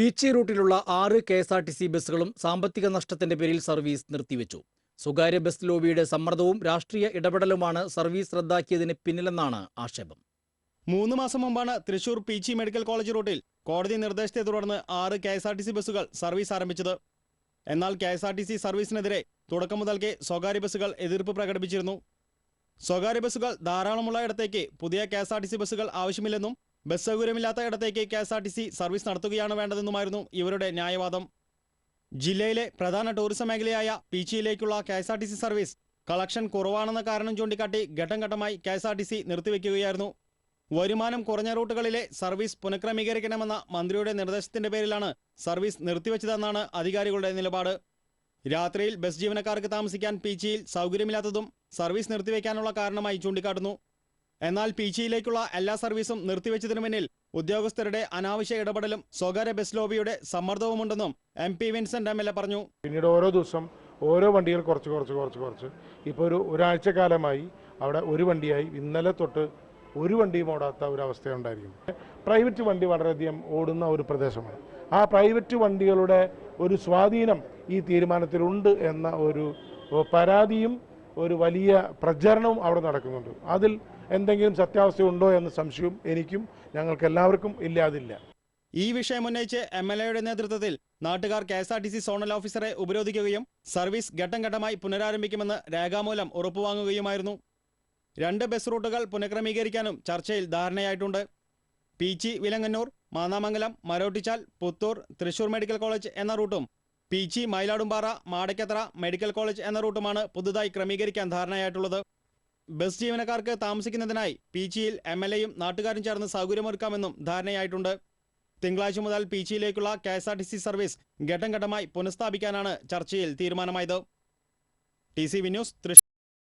പീച്ചി റൂട്ടിലുള്ള ആറ് K S R T C ബസ്സുകളും സാമ്പത്തിക നഷ്ടത്തിന്റെ പേരിൽ സർവീസ് നിർത്തിവെച്ചു. സ്വകാര്യ ബസ് ലോബിയുടെ സമ്മർദ്ദവും രാഷ്ട്രീയ ഇടപെടലുമാണ് സർവീസ് റദ്ദാക്കിയതിന് പിന്നിലെന്നാണ് ആക്ഷേപം. മൂന്ന് മാസം മുമ്പാണ് തൃശൂർ പീച്ചി മെഡിക്കൽ കോളേജ് റൂട്ടിൽ കോടതി നിർദ്ദേശത്തെ തുടർന്ന് ആറ് K S R T C ബസ്സുകൾ സർവീസ് ആരംഭിച്ചത്. എന്നാൽ K S R T C സർവീസിനെതിരെ തുടക്കം മുതൽക്കേ സ്വകാര്യ ബസ്സുകൾ എതിർപ്പ് പ്രകടിപ്പിച്ചിരുന്നു. സ്വകാര്യ ബസ്സുകൾ ധാരാളമുള്ള ഇടത്തേക്ക് പുതിയ K S R T C ബസ്സുകൾ ആവശ്യമില്ലെന്നും ബസ് സൗകര്യമില്ലാത്ത ഇടത്തേക്ക് K S R T C service നടത്തുകയാണ് വേണ്ടതെന്നുമായിരുന്നു ഇവരുടെ ന്യായവാദം. ജില്ലയിലെ പ്രധാന ടൂറിസം മേഖലയായ പീച്ചിയിലേക്കുള്ള K S R T C service collection കുറവാണെന്ന കാരണം ചൂണ്ടിക്കാട്ടി ഘട്ടം ഘട്ടമായി K S R T C നിർത്തിവെക്കുകയായിരുന്നു. വരുമാനം കുറഞ്ഞ റൂട്ടുകളിലെ സർവീസ് പുനഃക്രമീകരിക്കണമെന്ന മന്ത്രിയുടെ നിർദ്ദേശത്തിന്റെ പേരിലാണ് സർവീസ് നിർത്തിവെച്ചതെന്നാണ് അധികാരികളുടെ നിലപാട്. രാത്രിയിൽ ബസ് ജീവനക്കാർക്ക് താമസിക്കാൻ പീച്ചിയിൽ സൗകര്യമില്ലാത്തതും സർവീസ് നിർത്തിവെക്കാനുള്ള കാരണമായി ചൂണ്ടിക്കാട്ടുന്നു. എന്നാൽ പീച്ചിയിലേക്കുള്ള എല്ലാ സർവീസും നിർത്തിവെച്ചതിനു പിന്നിൽ ഉദ്യോഗസ്ഥരുടെ അനാവശ്യ ഇടപെടലും സ്വകാര്യ ബസ് ലോബിയുടെ സമ്മർദ്ദവുമുണ്ടെന്നും M P Vincent M L A പറഞ്ഞു. പിന്നീട് ഓരോ ദിവസം ഓരോ വണ്ടികൾ കുറച്ച് കുറച്ച് കുറച്ച് കുറച്ച് ഇപ്പോൾ ഒരു ഒരാഴ്ച കാലമായി അവിടെ ഒരു വണ്ടിയായി. ഇന്നലെ തൊട്ട് ഒരു വണ്ടിയും ഓടാത്ത ഒരു അവസ്ഥയുണ്ടായിരിക്കും പ്രൈവറ്റ് വണ്ടി വളരെയധികം ഓടുന്ന ഒരു പ്രദേശമാണ്. ആ പ്രൈവറ്റ് വണ്ടികളുടെ ഒരു സ്വാധീനം ഈ തീരുമാനത്തിലുണ്ട് എന്ന ഒരു പരാതിയും ഒരു വലിയ പ്രചരണവും അവിടെ നടക്കുന്നുണ്ട്. അതിൽ എന്തെങ്കിലും സത്യാവസ്ഥ ഉണ്ടോ എന്ന സംശയവും എനിക്കും ഞങ്ങൾക്ക് എല്ലാവർക്കും ഇല്ലാതില്ല. ഈ വിഷയം ഉന്നയിച്ച് എം എൽ എയുടെ നേതൃത്വത്തിൽ നാട്ടുകാർ K S R T C zonal ഓഫീസറെ ഉപരോധിക്കുകയും സർവീസ് ഘട്ടം ഘട്ടമായി പുനരാരംഭിക്കുമെന്ന് രേഖാമൂലം ഉറപ്പുവാങ്ങുകയുമായിരുന്നു. രണ്ട് ബസ് റൂട്ടുകൾ പുനഃക്രമീകരിക്കാനും ചർച്ചയിൽ ധാരണയായിട്ടുണ്ട്. പീച്ചി വിലങ്ങന്നൂർ മാന്നാമംഗലം മരോട്ടിച്ചാൽ പുത്തൂർ തൃശൂർ മെഡിക്കൽ കോളേജ് എന്ന റൂട്ടും പീച്ചി മയിലാടുംപാറ മാടക്കത്ര മെഡിക്കൽ കോളേജ് എന്ന റൂട്ടുമാണ് പുതുതായി ക്രമീകരിക്കാൻ ധാരണയായിട്ടുള്ളത്. ബസ് ജീവനക്കാർക്ക് താമസിക്കുന്നതിനായി പീച്ചിയിൽ എം എൽ എയും നാട്ടുകാരും ചേർന്ന് സൗകര്യമൊരുക്കാമെന്നും ധാരണയായിട്ടുണ്ട്. തിങ്കളാഴ്ച മുതൽ പീച്ചിയിലേക്കുള്ള K S R T C service ഘട്ടം ഘട്ടമായി പുനഃസ്ഥാപിക്കാനാണ് ചർച്ചയിൽ തീരുമാനമായത്. T C V news Thrissur.